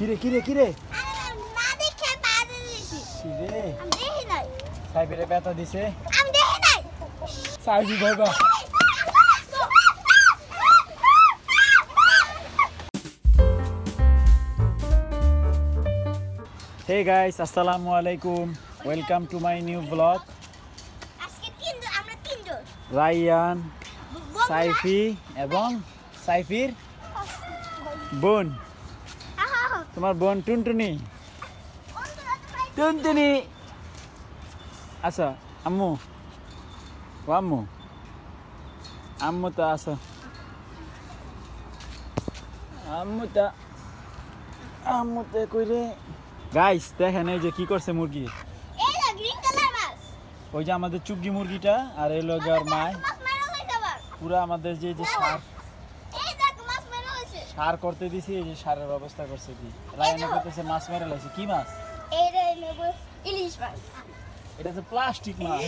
কিরে কিরে কিরে? না দেখে বাইরে দিয়েছি কিরে আমি দেখি নাই সাইবেরে ব্যথা দিছে। আমি দেখি নাই সাইজি ভাইবা হে গাইস আসসালামু আলাইকুম। Welcome to my new blog আজকে তিনজন আমরা তিনজন বন্ধুরা- সাইফি এবং সাইফির বোন। তোমার বোন টুনটুনি। টুনটুনি। আচ্ছা আম্মু। ও আম্মু। আম্মু তো আসো আম্মু তো আম্মু তো কইরে গাইস দেখেন এই যে কি করছে মুরগি। ওই যে আমাদের চুগি মুরগিটা আর এই লোক আর মায়। পুরো আমাদের যে যে সার এই দেখ মাছ মেরা হয়েছে সার করতে দিছি এই যে সারের ব্যবস্থা করছে কি রায়না করতেছে মাছ মেরে লাইছে কি মাছ? এই রে নেব ইলিশ মাছ। এটা তো প্লাস্টিক মাছ।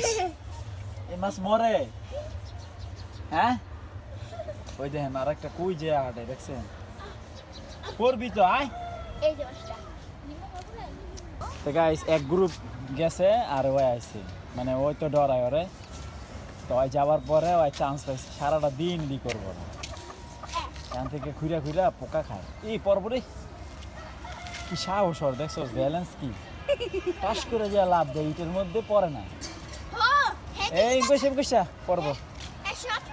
এই মাছ মরে। হ্যাঁ? ওই দেখেন আর একটা কুই যে হাটে দেখছেন? পড়বি তো আয়। এই যে মাছটা। তো গাইস এক গ্রুপ গেছে আর ওই আইছে। মানে ওই তো ডরায় ওরে। তো ওই যাওয়ার পরে ওই চান্স পাইছে সারাটা দিন দি করব না। এখান থেকে খুঁড়া খুঁড়া পোকা খায়। এই পরপরে কি সাহস ওর দেখছ ব্যালেন্স কি? পাস করে যা লাভ দেয় ইটের মধ্যে পড়ে না। এই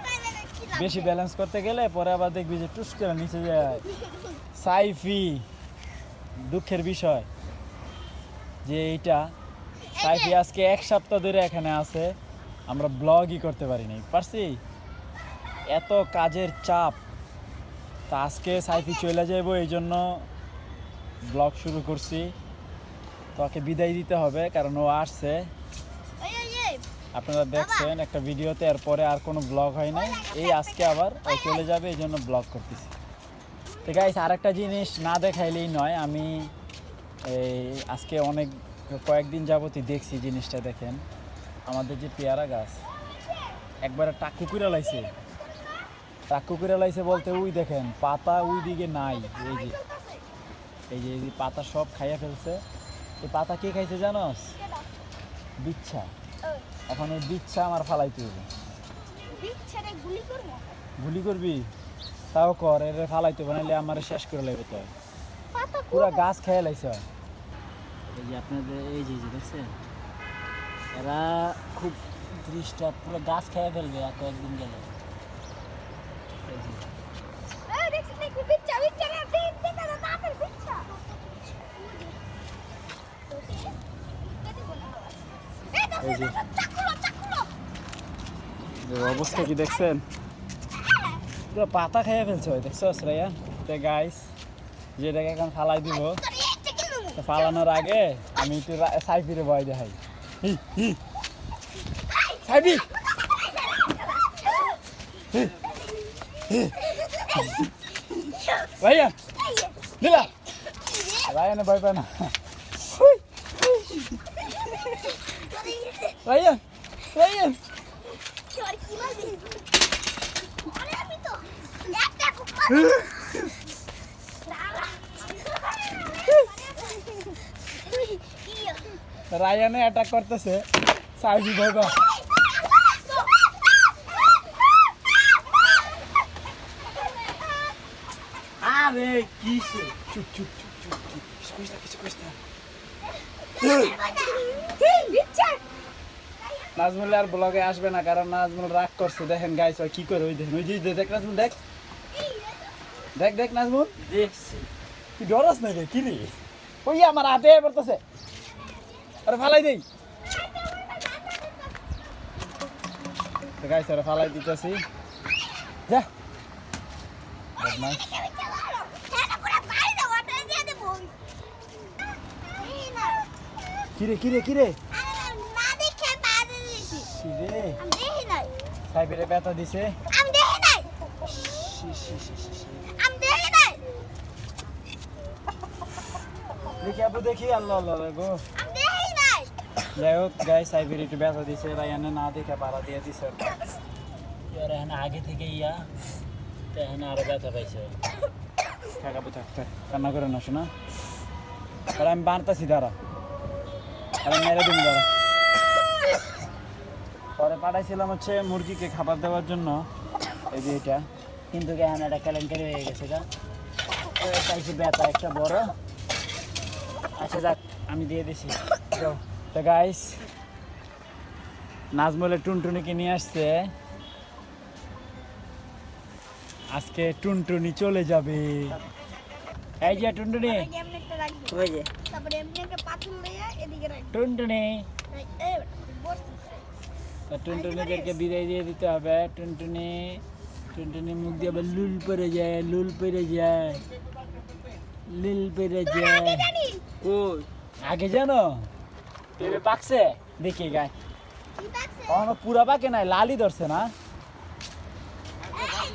মেরে কি লাভ? বেশি ব্যালেন্স করতে গেলে পরে আবার দেখবি যে টুস করে নিচে যায়। সাইফি দুঃখের বিষয় যে এইটা সাইফি আজকে এক সপ্তাহ ধরে এখানে আছে আমরা ব্লগই করতে পারিনি পারছি? এত কাজের চাপ। তা আজকে সাইফি চলে যাব এই জন্য ব্লগ শুরু করছি। তোকে বিদায় দিতে হবে কারণ ও আসছে। আপনারা দেখছেন একটা ভিডিওতে এরপরে আর কোনো ব্লগ হয় নাই। এই আজকে আবার ও চলে যাবে এই জন্য ব্লগ করতেছি। তো গাইস আরেকটা জিনিস না দেখাইলেই নয় আমি এই আজকে অনেক কয়েকদিন যাবতই দেখছি জিনিসটা দেখেন। আমাদের যে পেয়ারা গাছ একবারে টাকু করে লাইছে। টাকু করে লাইছে বলতে ওই দেখেন পাতা ওই দিকে নাই এই যে। এই যে এই যে পাতা সব খাইয়া ফেলছে। এই পাতা কে খাইছে জানোস? বিচ্ছা। এখন এই বিচ্ছা আমার ফালাইতে হবে। গুলি করবি? তাও কর এর ফালাইতে হবে নাহলে আমার শেষ করে লাগবে তো। পুরো গাছ খেয়ে লাইছে। এই যে আপনাদের এই যে এই যে দেখছেন? এরা খুব দৃষ্টা পুরো গাছ খেয়ে ফেলবে এত একদিন গেলে। অবস্থা কি দেখছেন? পুরো পাতা খেয়ে ফেলছে দেখছ শ্রেয়া তো গাইস যেটাকে এখন ফালাই দিব ফালানোর আগে আমি একটু সাইফিরে ভয় দেখাই। সাইফি! হি, হি। ভাইয়া দিলা রায়ানে ভয় পায় না হুই, রায়ান রায়ান রায়ানে অ্যাটাক করতেছে সাইফি ভয় আরে কিসে চুপ চুপ চুপ চুপ চুপ কিছু না না নাজমুল আর ব্লগে আসবে না কারণ নাজমুল রাগ করছে। দেখেন গাইস ওই কি করে ওই দেখেন। ওই যে দেখ নাজমুল দেখ। দেখ দেখ নাজমুল। দেখছি। তুই ডরস না রে কি রে? ওই আমার হাতে পড়তেছে। আরে ফালাই দেই। গাইস আরে ফালাই দিতেছি। যা। বদমাস কিরে কিরে কিরে? কিরে সাইবেরে ব্যথা দিছে। শি, শি, শি, শি, শি। দেখি দেখি আল্লাহ আল্লাহ আল্লাহ গো। যাই হোক গাই সাইবের একটু ব্যথা দিছে। রায়ানে না দেখে পাড়া দিয়ে দিছে। ইয়ার এখানে আগে থেকে ইয়া। তো এখানে আরও ব্যথা পাইছে। কাকা বুঝা কান্না করে না শোনা। আর আমি বানতাছি দাঁড়া। আর আমি মেরে দিন দাঁড়া। পরে পাঠাইছিলাম হচ্ছে মুরগিকে খাবার দেওয়ার জন্য। এই যে এটা। কিন্তু এখন একটা কেলেঙ্কারি হয়ে গেছে গা। চাইছি ব্যথা একটা বড়। আচ্ছা যাক আমি দিয়ে দিছি। তো গাইস নাজমলের টুনটুনিকে নিয়ে আসছে। আজকে টুনটুনি চলে যাবে। এই যে টুনটুনি। আগে এমনি একটা রাখবি। ওই যে। তারপরে এমনি একটা পাথর লইয়া এদিকে রাখবি টুনটুনি। তো টুনটুনিদেরকে বিদায় দিয়ে দিতে হবে। টুনটুনি টুনটুনি মুখ দিয়ে আবার লুল পরে যায় লুল পরে যায়। লুল পরে যায়। কই আগে জানো? পাকছে? দেখি গায়। পুরা পাকে নাই লালই ধরছে না এটা একবার সাইফের মতো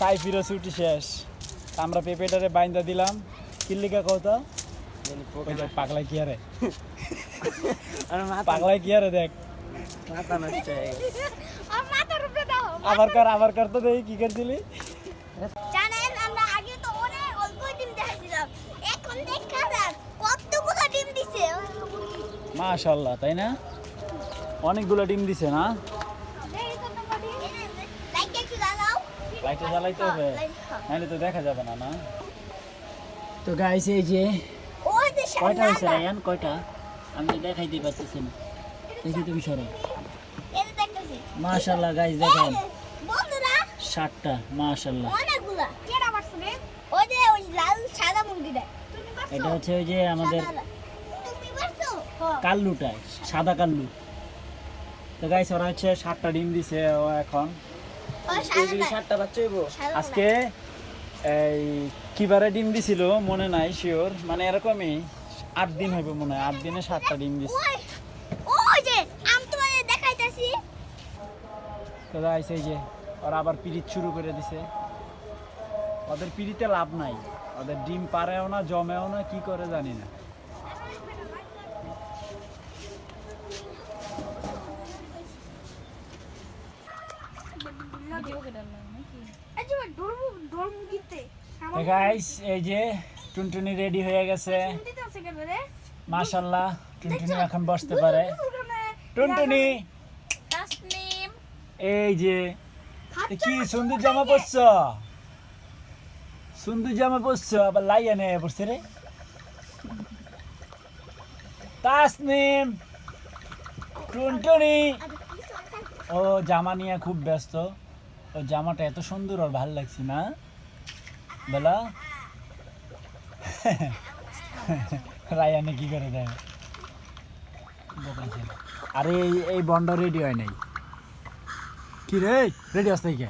সাইফিরও ছুটি শেষ। আমরা পেঁপেটারে বাইন্দা দিলাম। কিল্লিকা কত পাগলা কি আরে পাগলা কি আরে দেখ। আবার কর আবার কর তো দেখি কি করছিলি। জানেন আমরা আগে তো অনেক অল্প ডিম দেখাইছিলাম। এখন দেখা যাক কতগুলো ডিম দিছে? মাশাল্লাহ তাই না? অনেকগুলো ডিম দিছে না? লাইটটা জ্বালাইতে হবে। নাহলে তো দেখা যাবে না না? তো গাইস এই যে কয়টা হয়েছে রায়ান? কয়টা? আমি দেখাইতে পারতেছি না। দেখি তুমি সরো। মাশাল্লাহ গাইস দেখেন। ষাটটা মাশাল্লাহ এটা হচ্ছে ওই যে আমাদের হ্যাঁ। কাল্লুটা সাদা কাল্লু। তো গাইস ওরা হচ্ছে ষাটটা ডিম দিছে ও এখন। সাতটা বাচ্চা হইব আজকে এই কিবারে ডিম দিছিল মনে নাই শিওর মানে এরকমই আট দিন হইব মনে হয় আট দিনে সাতটা ডিম দিছে। ওই যে আমি তোমাদের দেখাইতাছি। তো গাইস যে ওরা আবার পিরিত শুরু করে দিছে। ওদের পিড়িতে লাভ নাই ওদের ডিম পারেও না জমেও না কি করে জানি না এই যে ডরমু ডরমু গিতে তো গাইস এই যে টুনটুনি রেডি হয়ে গেছে। রে? মাশাল্লাহ টুনটুনি এখন বসতে পারে। টুনটুনি! এই যে কি সুন্দর জামা পরছ? সুন্দর জামা পরছ? আবার লাইয়া নে পড়ছে রে। তাসনিম! টুনটুনি! ও জামা নিয়ে খুব ব্যস্ত। ও জামাটা এত সুন্দর আর ভালো লাগছে না? বলা? রায়ানে কি করে দেয়? আরে এই- এই বন্ড রেডি হয় নাই। কি রে? রেডি আসতে কে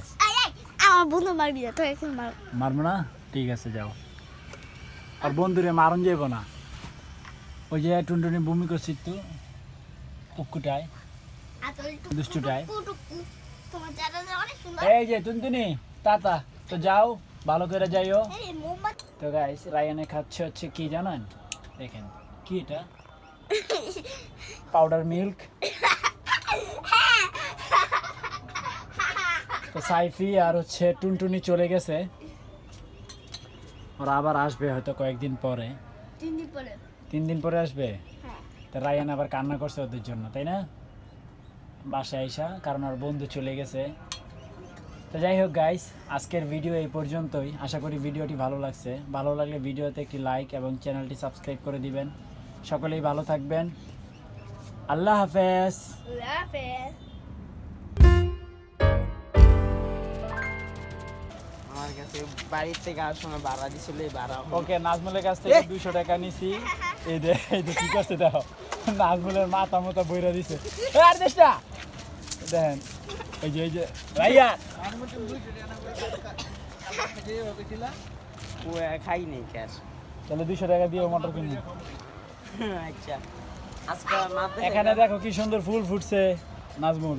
আমার বন্ধু মারবি না তো এখন মার মারবো না? ঠিক আছে যাও। আর বন্ধুরে মারন যাইব না। ওই যে টুনটুনি বমি করছিস তো পুকুটায় দুষ্টুটায়। এই যে টুনটুনি তাতা তো যাও ভালো করে যাইও। তো গাইস রায়ানে খাচ্ছে হচ্ছে কি জানেন? দেখেন কি এটা? পাউডার মিল্ক তো সাইফি আর হচ্ছে টুনটুনি চলে গেছে। ওরা আবার আসবে হয়তো কয়েকদিন পরে। তিন দিন পরে। তিন দিন পরে আসবে? হ্যাঁ। তো রায়ান আবার কান্না করছে ওদের জন্য তাই না? বাসায় আইসা কারণ ওর বন্ধু চলে গেছে। তো যাই হোক গাইস আজকের ভিডিও এই পর্যন্তই। আশা করি ভিডিওটি ভালো লাগছে। ভালো লাগলে ভিডিওতে একটি লাইক এবং চ্যানেলটি সাবস্ক্রাইব করে দিবেন। সকলেই ভালো থাকবেন। আল্লাহ হাফেজ। আমার কাছে বাড়ির থেকে আসার সময় ভাড়া দিছিল এই ভাড়া। ওকে নাজমুলের কাছ থেকে দুইশো টাকা নিছি। এই দে এই যে কি করছে দেখো। নাজমুলের মাথা মতো বইরা দিছে। আর দেশ দেখেন এই যে এই যে রাইয়া ও খাই নেই ক্যাশ। তাহলে দুইশো টাকা দিয়ে মটর কিনি আচ্ছা। আজকে এখানে দেখো কি সুন্দর ফুল ফুটছে নাজমুল।